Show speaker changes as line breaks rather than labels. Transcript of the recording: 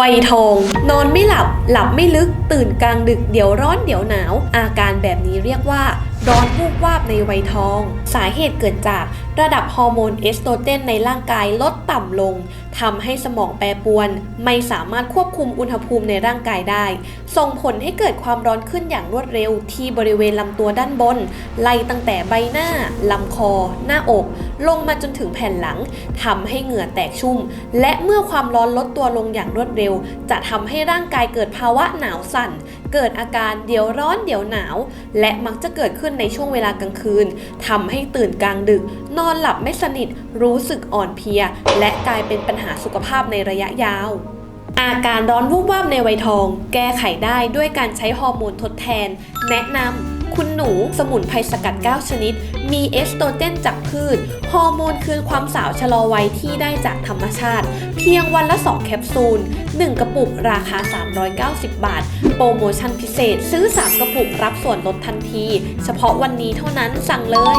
วัยทอง นอนไม่หลับ หลับไม่ลึก ตื่นกลางดึก เดี๋ยวร้อนเดี๋ยวหนาว อาการแบบนี้เรียกว่า ร้อนวูบวาบในวัยทอง สาเหตุเกิดจากระดับฮอร์โมนเอสโตรเจนในร่างกายลดต่ำลงทำให้สมองแปรปรวน ไม่สามารถควบคุมอุณหภูมิในร่างกายได้ ส่งผลให้เกิดความร้อนขึ้นอย่างรวดเร็วที่บริเวณลำตัวด้านบน ไล่ตั้งแต่ใบหน้าลำคอ หน้าอก ลงมาจนถึงแผ่นหลังทำให้เหงื่อแตกชุ่ม และเมื่อความร้อนลดตัวลงอย่างรวดเร็ว จะทำให้ร่างกายเกิดภาวะหนาวสั่น เกิดอาการเดี๋ยวร้อนเดี๋ยวหนาว และมักจะเกิดขึ้นในช่วงเวลากลางคืนทำให้ตื่นกลางดึก นอนหลับไม่สนิท รู้สึกอ่อนเพลีย และกลายเป็นปัญหาสุขภาพในระยะยาว อาการร้อนวูบวาบในวัยทอง แก้ไขได้ด้วยการใช้ฮอร์โมนทดแทน แนะนำคุณหนูสมุนไพรสกัด 9 ชนิด มีเอสโตรเจนจากพืช ฮอร์โมนคืนความสาวชะลอวัยที่ได้จากธรรมชาติ เพียงวันละ 2 แคปซูล 1 กระปุกราคา 390 บาท โปรโมชั่นพิเศษ ซื้อ 3 กระปุกรับส่วนลดทันที เฉพาะวันนี้เท่านั้นสั่งเลย